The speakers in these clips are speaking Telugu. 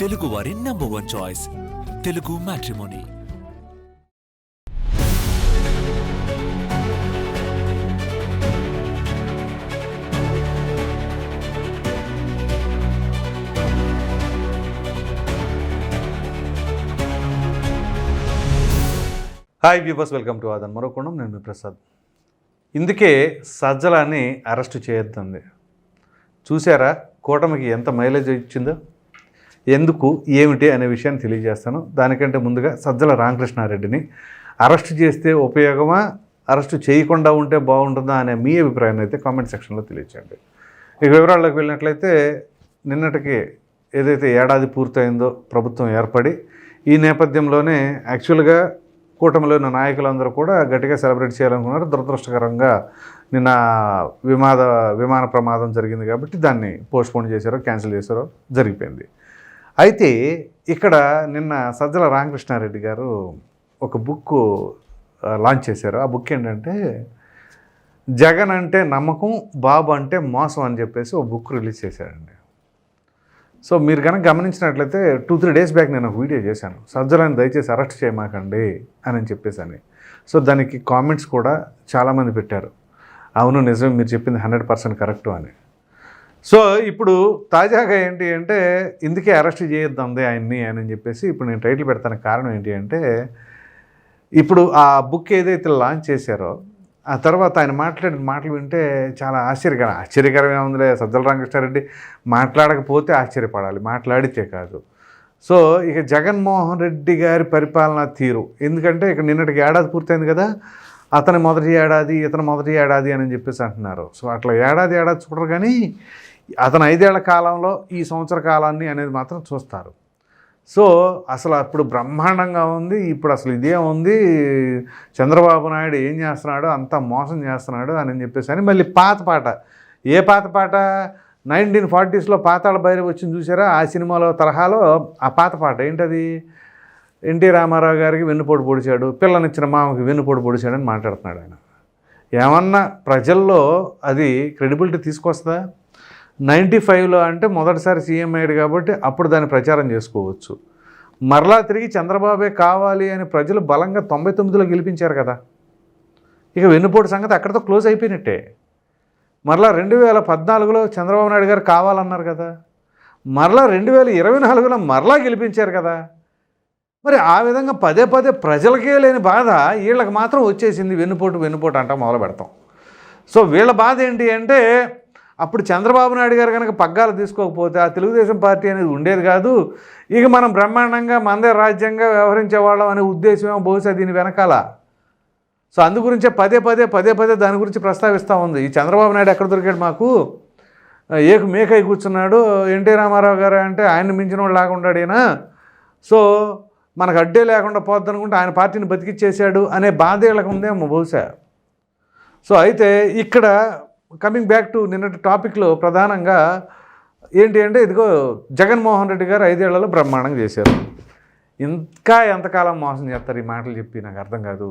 తెలుగు వారి number one choice Telugu matrimony hi viewers welcome to Aadhan మరోకొండం నేను మీ ప్రసాద్. ఇందుకే సజ్జలాన్ని అరెస్ట్ చేయొద్దంది. చూసారా కూటమికి ఎంత మైలేజ్ ఇచ్చిందో? ఎందుకు ఏమిటి అనే విషయాన్ని తెలియజేస్తాను. దానికంటే ముందుగా సజ్జల రామకృష్ణారెడ్డిని అరెస్ట్ చేస్తే ఉపయోగమా అరెస్ట్ చేయకుండా ఉంటే బాగుంటుందా అనే మీ అభిప్రాయాన్ని అయితే కామెంట్ సెక్షన్లో తెలియచేయండి. ఇక వివరాల్లోకి వెళ్ళినట్లయితే నిన్నటికి ఏదైతే ఏడాది పూర్తయిందో ప్రభుత్వం ఏర్పడి ఈ నేపథ్యంలోనే యాక్చువల్గా కూటమిలో ఉన్న నాయకులందరూ కూడా గట్టిగా సెలబ్రేట్ చేయాలనుకున్నారు. దురదృష్టకరంగా నిన్న విమాద విమాన ప్రమాదం జరిగింది కాబట్టి దాన్ని పోస్ట్పోన్ చేశారో క్యాన్సిల్ చేశారో జరిగిపోయింది. అయితే ఇక్కడ నిన్న సజ్జల రామకృష్ణారెడ్డి గారు ఒక బుక్ లాంచ్ చేశారు. ఆ బుక్ ఏంటంటే జగన్ అంటే నమ్మకం బాబు అంటే మోసం అని చెప్పేసి ఒక బుక్ రిలీజ్ చేశాడండి. సో మీరు కనుక గమనించినట్లయితే టూ త్రీ డేస్ బ్యాక్ నేను ఒక వీడియో చేశాను. సజ్జలని దయచేసి అరెస్ట్ చేయమాకండి అని చెప్పేసి అని సో దానికి కామెంట్స్ కూడా చాలామంది పెట్టారు. అవును నిజం మీరు చెప్పింది హండ్రెడ్ పర్సెంట్ కరెక్ట్ అని. సో ఇప్పుడు తాజాగా ఏంటి అంటే ఇందుకే అరెస్ట్ చేయొద్దంది ఆయన్ని అని చెప్పేసి ఇప్పుడు నేను టైటిల్ పెడతాను కారణం ఏంటి అంటే ఇప్పుడు ఆ బుక్ ఏదైతే లాంచ్ చేశారో ఆ తర్వాత ఆయన మాట్లాడిన మాటలు వింటే చాలా ఆశ్చర్యకరం. ఆశ్చర్యకరమే ఉందిలే సజ్జల రామకృష్ణారెడ్డి మాట్లాడకపోతే ఆశ్చర్యపడాలి మాట్లాడితే కాదు. సో ఇక జగన్మోహన్ రెడ్డి గారి పరిపాలన తీరు ఎందుకంటే ఇక నిన్నటికి ఏడాది పూర్తయింది కదా అతని మొదటి ఏడాది ఇతని మొదటి ఏడాది అని చెప్పేసి అంటున్నారు. సో అట్లా ఏడాది ఏడాది చూడరు కానీ అతను ఐదేళ్ళ కాలంలో ఈ సంవత్సర కాలాన్ని అనేది మాత్రం చూస్తారు. సో అసలు అప్పుడు బ్రహ్మాండంగా ఉంది ఇప్పుడు అసలు ఇదే ఉంది చంద్రబాబు నాయుడు ఏం చేస్తున్నాడు అంతా మోసం చేస్తున్నాడు అని చెప్పేసి అని మళ్ళీ పాత పాట. ఏ పాత పాట? నైన్టీన్ ఫార్టీస్లో పాతాళ భైరవి వచ్చింది చూసారా? ఆ సినిమాలో తరహాలో ఆ పాత పాట ఏంటది? ఎన్టీ రామారావు గారికి వెన్నుపోటు పొడిచాడు పిల్లనిచ్చిన మామకి వెన్నుపోటు పొడిచాడని మాట్లాడుతున్నాడు ఆయన. ఏమన్నా ప్రజల్లో అది క్రెడిబిలిటీ తీసుకొస్తుందా? నైంటీ ఫైవ్లో అంటే మొదటిసారి సీఎం అయ్యాడు కాబట్టి అప్పుడు దాన్ని ప్రచారం చేసుకోవచ్చు. మరలా తిరిగి చంద్రబాబే కావాలి అని ప్రజలు బలంగా తొంభై తొమ్మిదిలో గెలిపించారు కదా. ఇక వెన్నుపోటు సంగతి అక్కడితో క్లోజ్ అయిపోయినట్టే. మరలా రెండు వేల పద్నాలుగులో చంద్రబాబు నాయుడు గారు కావాలన్నారు కదా. మరలా రెండు వేల ఇరవై నాలుగులో మరలా గెలిపించారు కదా. మరి ఆ విధంగా పదే పదే ప్రజలకే లేని బాధ వీళ్ళకి మాత్రం వచ్చేసింది వెన్నుపోటు వెన్నుపోటు అంట మొదలు పెడతాం. సో వీళ్ళ బాధ ఏంటి అంటే అప్పుడు చంద్రబాబు నాయుడు గారు కనుక పగ్గాలు తీసుకోకపోతే ఆ తెలుగుదేశం పార్టీ అనేది ఉండేది కాదు. ఇక మనం బ్రహ్మాండంగా మందే రాజ్యంగా వ్యవహరించే వాళ్ళం అనే ఉద్దేశం బహుశా దీని వెనకాల. సో అందు గురించే పదే పదే పదే పదే దాని గురించి ప్రస్తావిస్తూ ఉంది. ఈ చంద్రబాబు నాయుడు ఎక్కడ దొరికాడు మాకు? ఏక మేకై కూర్చున్నాడు. ఎన్టీ రామారావు గారు అంటే ఆయన మించిన వాడు లాగా ఈయన. సో మనకు అడ్డే లేకుండా పోద్దనుకుంటే ఆయన పార్టీని బతికిచ్చేసాడు అనే బాధ వీళ్ళకి ఉందేమో బహుశా. సో అయితే ఇక్కడ కమింగ్ బ్యాక్ టు నిన్నటి టాపిక్లో ప్రధానంగా ఏంటి అంటే ఇదిగో జగన్మోహన్ రెడ్డి గారు ఐదేళ్ళలో బ్రహ్మాండంగా చేశారు. ఇంకా ఎంతకాలం మోసం చేస్తారు ఈ మాటలు చెప్పి నాకు అర్థం కాదు.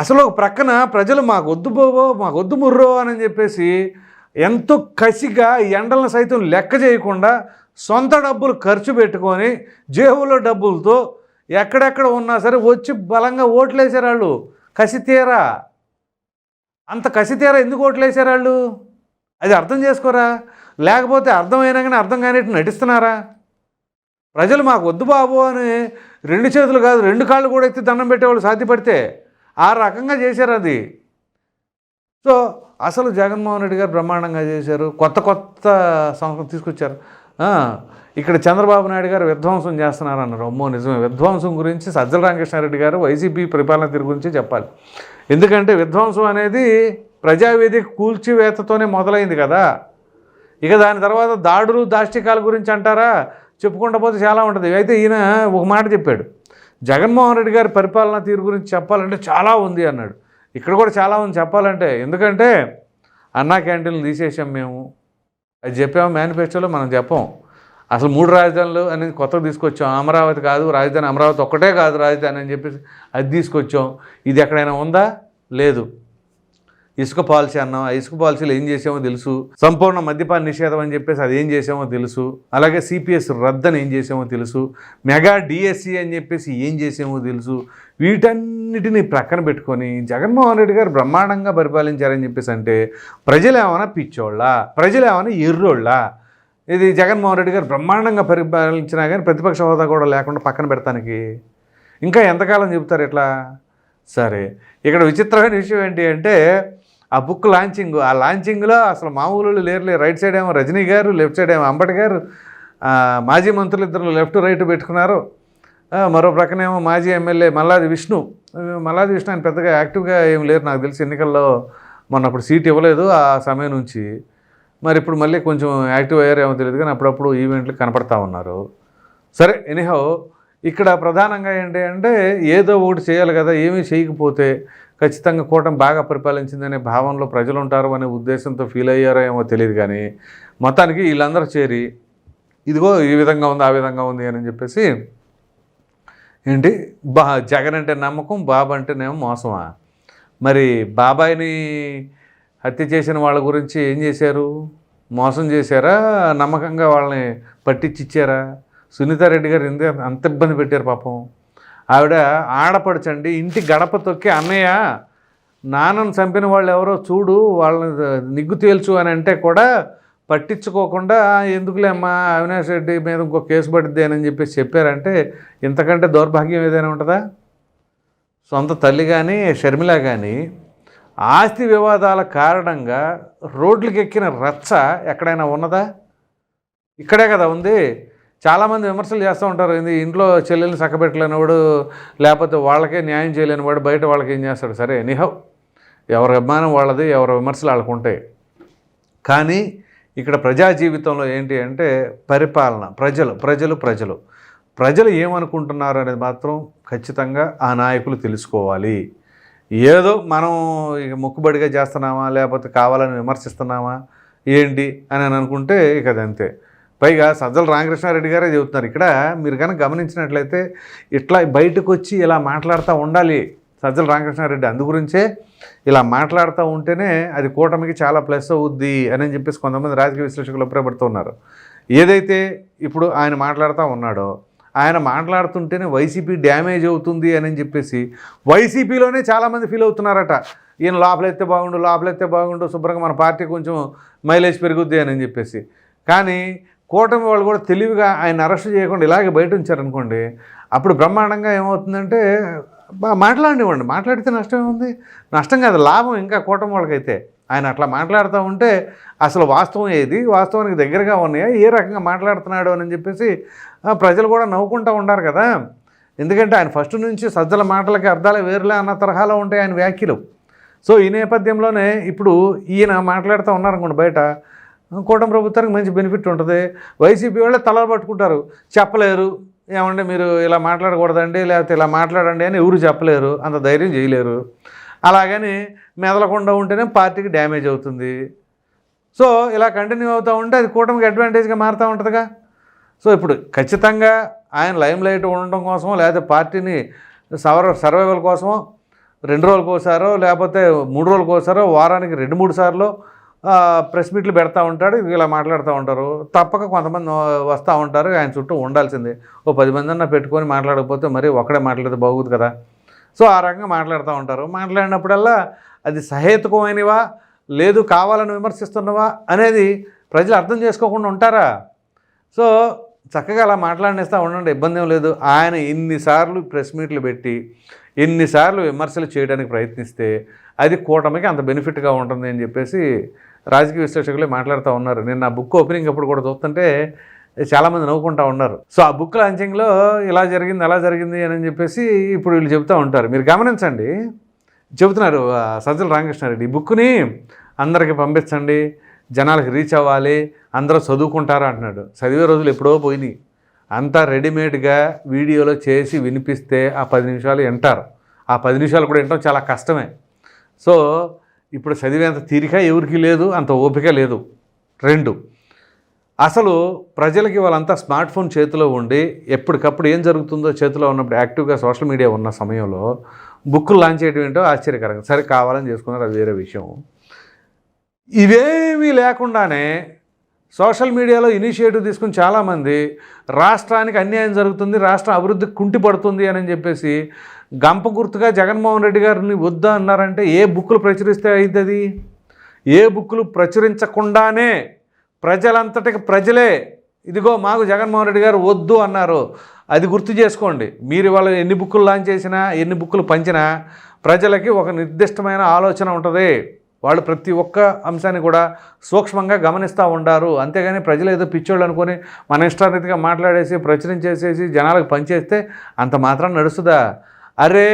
అసలు ఒక ప్రక్కన ప్రజలు మాకు వద్దు మాకొద్దు మాకు వద్దు ముర్రో అని చెప్పేసి ఎంతో కసిగా ఎండలను సైతం లెక్క చేయకుండా సొంత డబ్బులు ఖర్చు పెట్టుకొని జేబులో డబ్బులతో ఎక్కడెక్కడ ఉన్నా సరే వచ్చి బలంగా ఓట్లేసారు వాళ్ళు. కసి తీరా. అంత కసి ఎందుకు ఓట్లేసారు వాళ్ళు? అది అర్థం చేసుకోరా? లేకపోతే అర్థమైనా కానీ అర్థం కానిట్టు నటిస్తున్నారా? ప్రజలు మాకు వద్దు బాబు అని రెండు చేతులు కాదు రెండు కాళ్ళు కూడా ఎత్తి దండం పెట్టేవాళ్ళు సాధ్యపడితే ఆ రకంగా చేశారు అది. సో అసలు జగన్మోహన్ రెడ్డి గారు బ్రహ్మాండంగా చేశారు. కొత్త కొత్త సంస్కృతి తీసుకొచ్చారు. ఇక్కడ చంద్రబాబు నాయుడు గారు విధ్వంసం చేస్తున్నారు అన్నారు అమ్మో నిజమే. విధ్వంసం గురించి సజ్జల రామకృష్ణారెడ్డి గారు వైసీపీ పరిపాలన తీరు గురించి చెప్పాలి. ఎందుకంటే విధ్వంసం అనేది ప్రజావేదిక కూల్చివేతతోనే మొదలైంది కదా. ఇక దాని తర్వాత దాడులు దాష్టికాల గురించి అంటారా? చెప్పుకుంటా పోతే చాలా ఉంటుంది. అయితే ఈయన ఒక మాట చెప్పాడు. జగన్మోహన్ రెడ్డి గారి పరిపాలన తీరు గురించి చెప్పాలంటే చాలా ఉంది అన్నాడు. ఇక్కడ కూడా చాలా ఉంది చెప్పాలంటే. ఎందుకంటే అన్నా క్యాంటీన్లు తీసేసాం మేము. అది చెప్పాము? మేనిఫెస్టోలో మనం చెప్పాం. అసలు మూడు రాజధానులు అనేది కొత్తగా తీసుకొచ్చాం. అమరావతి కాదు రాజధాని అమరావతి ఒక్కటే కాదు రాజధాని అని చెప్పేసి అది తీసుకొచ్చాం. ఇది ఎక్కడైనా ఉందా? లేదు. ఇసుక పాలసీ అన్నాం. ఆ ఇసుక పాలసీలు ఏం చేసామో తెలుసు. సంపూర్ణ మద్యపాన నిషేధం అని చెప్పేసి అది ఏం చేసామో తెలుసు. అలాగే సిపిఎస్ రద్దని ఏం చేసామో తెలుసు. మెగా డిఎస్సి అని చెప్పేసి ఏం చేసామో తెలుసు. వీటన్నిటిని ప్రక్కన పెట్టుకొని జగన్మోహన్ రెడ్డి గారు బ్రహ్మాండంగా పరిపాలించారని చెప్పేసి అంటే ప్రజలు ఏమైనా పిచ్చోళ్ళ? ప్రజలు ఏమైనా ఎర్రోళ్ళ? ఇది జగన్మోహన్ రెడ్డి గారు బ్రహ్మాండంగా పరిపాలించినా కానీ ప్రతిపక్ష హోదా కూడా లేకుండా పక్కన పెడతానికి ఇంకా ఎంతకాలం చెబుతారు ఇట్లా? సరే. ఇక్కడ విచిత్రమైన విషయం ఏంటి అంటే ఆ బుక్ లాంచింగ్ ఆ లాంచింగ్లో అసలు మామూలు లేరులే. రైట్ సైడ్ ఏమో రజనీ గారు లెఫ్ట్ సైడ్ ఏమో అంబటి గారు మాజీ మంత్రులు ఇద్దరు లెఫ్ట్ రైట్ పెట్టుకున్నారు. మరో ప్రక్కనేమో మాజీ ఎమ్మెల్యే మల్లాది విష్ణు. మల్లాది విష్ణు ఆయన పెద్దగా యాక్టివ్గా ఏం లేరు నాకు తెలిసి ఎన్నికల్లో. మొన్న అప్పుడు సీట్ ఇవ్వలేదు ఆ సమయం నుంచి. మరి ఇప్పుడు మళ్ళీ కొంచెం యాక్టివ్ అయ్యారు ఏమో తెలియదు కానీ అప్పుడప్పుడు ఈవెంట్లు కనపడతా ఉన్నారు. సరే ఎనీహౌ ఇక్కడ ప్రధానంగా ఏంటి అంటే ఏదో ఒకటి చేయాలి కదా ఏమీ చేయకపోతే ఖచ్చితంగా కూటమి బాగా పరిపాలించిందనే భావనలో ప్రజలు ఉంటారు అనే ఉద్దేశంతో ఫీల్ అయ్యారో ఏమో తెలియదు కానీ మొత్తానికి వీళ్ళందరూ చేరి ఇదిగో ఈ విధంగా ఉంది ఆ విధంగా ఉంది అని చెప్పేసి ఏంటి బా జగన్ అంటే నమ్మకం బాబు అంటేనేమో మోసమా? మరి బాబాయిని హత్య చేసిన వాళ్ళ గురించి ఏం చేశారు? మోసం చేశారా? నమ్మకంగా వాళ్ళని పట్టించిచ్చారా? సునీతారెడ్డి గారు ఎందుకు అంత ఇబ్బంది పెట్టారు పాపం? ఆవిడ ఆడపడచండి ఇంటి గడప తొక్కి అన్నయ్య నాన్నను చంపిన వాళ్ళు ఎవరో చూడు వాళ్ళని నిగ్గు తేల్చు అని అంటే కూడా పట్టించుకోకుండా ఎందుకులేమ్మా ఎందుకులే అమ్మా అవినాష్ రెడ్డి మీద ఇంకో కేసు పడుద్ది అని చెప్పేసి చెప్పారంటే ఇంతకంటే దౌర్భాగ్యం ఏదైనా ఉంటుందా? సొంత తల్లి కానీ షర్మిల కానీ ఆస్తి వివాదాల కారణంగా రోడ్లకు ఎక్కిన రచ్చ ఎక్కడైనా ఉన్నదా? ఇక్కడే కదా ఉంది. చాలామంది విమర్శలు చేస్తూ ఉంటారు. ఏంది ఇంట్లో చెల్లెల్ని చక్కబెట్టలేనివాడు లేకపోతే వాళ్ళకే న్యాయం చేయలేనివాడు బయట వాళ్ళకి ఏం చేస్తాడు? సరే ఎనీహౌ. ఎవరి అభిమానం వాళ్ళది ఎవరి విమర్శలు వాళ్ళకు ఉంటాయి. కానీ ఇక్కడ ప్రజా జీవితంలో ఏంటి అంటే పరిపాలన ప్రజలు ప్రజలు ప్రజలు. ప్రజలు ఏమనుకుంటున్నారు అనేది మాత్రం ఖచ్చితంగా ఆ నాయకులు తెలుసుకోవాలి. ఏదో మనం ఇక మొక్కుబడిగా చేస్తున్నామా లేకపోతే కావాలని విమర్శిస్తున్నామా ఏంటి అని అనుకుంటే ఇక అది అంతే. పైగా సజ్జల రామకృష్ణారెడ్డి గారే చెబుతున్నారు ఇక్కడ మీరు కనుక గమనించినట్లయితే ఇట్లా బయటకు వచ్చి ఇలా మాట్లాడుతూ ఉండాలి సజ్జల రామకృష్ణారెడ్డి. అందు గురించే ఇలా మాట్లాడుతూ ఉంటేనే అది కూటమికి చాలా ప్లస్ అవుద్ది అని చెప్పేసి కొంతమంది రాజకీయ విశ్లేషకులు అభిప్రాయపడుతున్నారు ఏదైతే ఇప్పుడు ఆయన మాట్లాడుతూ ఉన్నాడో ఆయన మాట్లాడుతుంటేనే వైసీపీ డ్యామేజ్ అవుతుంది అని చెప్పేసి వైసీపీలోనే చాలామంది ఫీల్ అవుతున్నారట. ఈయన లోపలెత్తే బాగుండు లోపలెత్తే బాగుండు శుభ్రంగా మన పార్టీ కొంచెం మైలేజ్ పెరుగుద్ది అని చెప్పేసి. కానీ కూటమి వాళ్ళు కూడా తెలివిగా ఆయన అరెస్ట్ చేయకుండా ఇలాగే బయట ఉంచారనుకోండి అప్పుడు బ్రహ్మాండంగా ఏమవుతుందంటే బా మాట్లాడినివ్వండి మాట్లాడితే నష్టం ఏముంది? నష్టం కాదు లాభం ఇంకా కూటమి వాళ్ళకైతే. ఆయన అట్లా మాట్లాడుతూ ఉంటే అసలు వాస్తవం ఏది? వాస్తవానికి దగ్గరగా ఉన్నాయా? ఏ రకంగా మాట్లాడుతున్నాడు అని చెప్పేసి ప్రజలు కూడా నవ్వుకుంటూ ఉండారు కదా. ఎందుకంటే ఆయన ఫస్ట్ నుంచి సజ్జల మాటలకి అర్థాలు వేరులే అన్న తరహాలో ఉంటాయి ఆయన వ్యాఖ్యలు. సో ఈ నేపథ్యంలోనే ఇప్పుడు ఈయన మాట్లాడుతూ ఉన్నారనుకోండి బయట కూటమి ప్రభుత్వానికి మంచి బెనిఫిట్ ఉంటుంది. వైసీపీ వాళ్ళే తలలు పట్టుకుంటారు. చెప్పలేరు. ఏమంటే మీరు ఇలా మాట్లాడకూడదండి లేకపోతే ఇలా మాట్లాడండి అని ఎవరు చెప్పలేరు. అంత ధైర్యం చేయలేరు. అలాగని మెదలకుండా ఉంటేనే పార్టీకి డ్యామేజ్ అవుతుంది. సో ఇలా కంటిన్యూ అవుతూ ఉంటే అది కూటమికి అడ్వాంటేజ్గా మారుతూ ఉంటుందిగా. సో ఇప్పుడు ఖచ్చితంగా ఆయన లైమ్ లైట్ ఉండడం కోసమో లేకపోతే పార్టీని సవర సర్వైవల్ కోసమో రెండు రోజులకు ఒకసారో లేకపోతే మూడు రోజులకు ఒకసారో వారానికి రెండు మూడు సార్లు ప్రెస్ మీట్లు పెడతా ఉంటాడు ఇలా మాట్లాడుతూ ఉంటారు. తప్పక కొంతమంది వస్తూ ఉంటారు ఆయన చుట్టూ ఉండాల్సిందే. ఓ పది మంది అన్న పెట్టుకొని మాట్లాడకపోతే మరి ఒక్కడే మాట్లాడితే బాగుంది కదా. సో ఆ రకంగా మాట్లాడుతూ ఉంటారు. మాట్లాడినప్పుడల్లా అది సహేతుకమైనవా? లేదు కావాలని విమర్శిస్తున్నవా? అనేది ప్రజలు అర్థం చేసుకోకుండా ఉంటారా? సో చక్కగా అలా మాట్లాడినేస్తూ ఉండండి ఇబ్బంది ఏం లేదు. ఆయన ఇన్నిసార్లు ప్రెస్ మీట్లు పెట్టి ఎన్నిసార్లు విమర్శలు చేయడానికి ప్రయత్నిస్తే అది కూటమికి అంత బెనిఫిట్గా ఉంటుంది అని చెప్పేసి రాజకీయ విశ్లేషకులే మాట్లాడుతూ ఉన్నారు. నేను నా బుక్ ఓపెనింగ్ అప్పుడు కూడా చూస్తుంటే చాలామంది నవ్వుకుంటా ఉన్నారు. సో ఆ బుక్ లాంచింగ్లో ఇలా జరిగింది అలా జరిగింది అని చెప్పేసి ఇప్పుడు వీళ్ళు చెబుతూ ఉంటారు. మీరు గమనించండి. చెబుతున్నారు సజ్జల రామకృష్ణారెడ్డి ఈ బుక్ని అందరికి పంపించండి జనాలకు రీచ్ అవ్వాలి అందరూ చదువుకుంటారు అంటున్నాడు. చదివే రోజులు ఎప్పుడో పోయినాయి. అంతా రెడీమేడ్గా వీడియోలో చేసి వినిపిస్తే ఆ పది నిమిషాలు వింటారు. ఆ పది నిమిషాలు కూడా వినటం చాలా కష్టమే. సో ఇప్పుడు చదివేంత తీరిక ఎవరికి లేదు అంత ఓపిక లేదు. రెండు అసలు ప్రజలకి వాళ్ళంతా స్మార్ట్ ఫోన్ చేతిలో ఉండి ఎప్పటికప్పుడు ఏం జరుగుతుందో చేతిలో ఉన్నప్పుడు యాక్టివ్గా సోషల్ మీడియా ఉన్న సమయంలో బుక్కులు లాంచ్ చేయడం ఏంటో ఆశ్చర్యకరంగా. సరే కావాలని చేసుకున్నారు అది వేరే విషయం. ఇవేమీ లేకుండానే సోషల్ మీడియాలో ఇనిషియేటివ్ తీసుకుని చాలామంది రాష్ట్రానికి అన్యాయం జరుగుతుంది రాష్ట్రం అభివృద్ధి కుంటిపడుతుంది అని చెప్పేసి గంప గుర్తుగా జగన్మోహన్ రెడ్డి గారిని వద్దా అన్నారంటే ఏ బుక్కులు ప్రచురిస్తే అవుతుంది ఏ బుక్కులు ప్రచురించకుండానే ప్రజలంతటికి ప్రజలే ఇదిగో మాకు జగన్మోహన్ రెడ్డి గారు వద్దు అన్నారు. అది గుర్తు చేసుకోండి. మీరు ఇవాళ ఎన్ని బుక్కులు లాంచ్ చేసినా ఎన్ని బుక్కులు పంచినా ప్రజలకి ఒక నిర్దిష్టమైన ఆలోచన ఉంటుంది. వాళ్ళు ప్రతి ఒక్క అంశాన్ని కూడా సూక్ష్మంగా గమనిస్తూ ఉంటారు అంతేగాని ప్రజలు ఏదో పిచ్చోళ్ళు అనుకొని మన ఇష్టారీతిగా మాట్లాడేసి ప్రచురించేసేసి జనాలకు పనిచేస్తే అంత మాత్రం నడుస్తుందా? అరే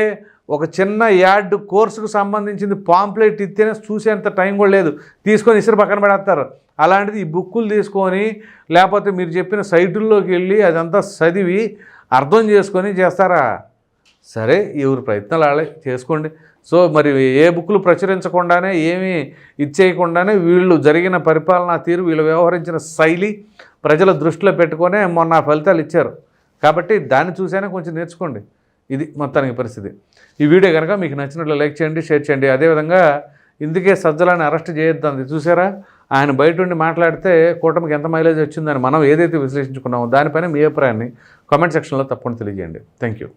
ఒక చిన్న యాడ్ కోర్సుకు సంబంధించింది పాంప్లెట్ ఇస్తేనే చూసేంత టైం కూడా లేదు. తీసుకొని ఇసురు పక్కన పడేస్తారు అలాంటిది ఈ బుక్కులు తీసుకొని లేకపోతే మీరు చెప్పిన సైటుల్లోకి వెళ్ళి అదంతా చదివి అర్థం చేసుకొని చేస్తారా? సరే ఎవరి ప్రయత్నాలు వాళ్ళే చేసుకోండి. సో మరి ఏ బుక్లు ప్రచురించకుండానే ఏమీ ఇచ్చేయకుండానే వీళ్ళు జరిగిన పరిపాలనా తీరు వీళ్ళు వ్యవహరించిన శైలి ప్రజల దృష్టిలో పెట్టుకొనే మొన్న ఫలితాలు ఇచ్చారు. కాబట్టి దాన్ని చూసైనా కొంచెం నేర్చుకోండి. ఇది మొత్తానికి పరిస్థితి. ఈ వీడియో కనుక మీకు నచ్చినట్లు లైక్ చేయండి షేర్ చేయండి. అదేవిధంగా ఇందుకే సజ్జలాన్ని అరెస్ట్ చేయొద్దంది. చూసారా? ఆయన బయట ఉండి మాట్లాడితే కూటమికి ఎంత మైలేజ్ వచ్చిందని మనం ఏదైతే విశ్లేషించుకున్నామో దానిపైన మీ అభిప్రాయాన్ని కామెంట్ సెక్షన్లో తప్పకుండా తెలియజేయండి. Thank you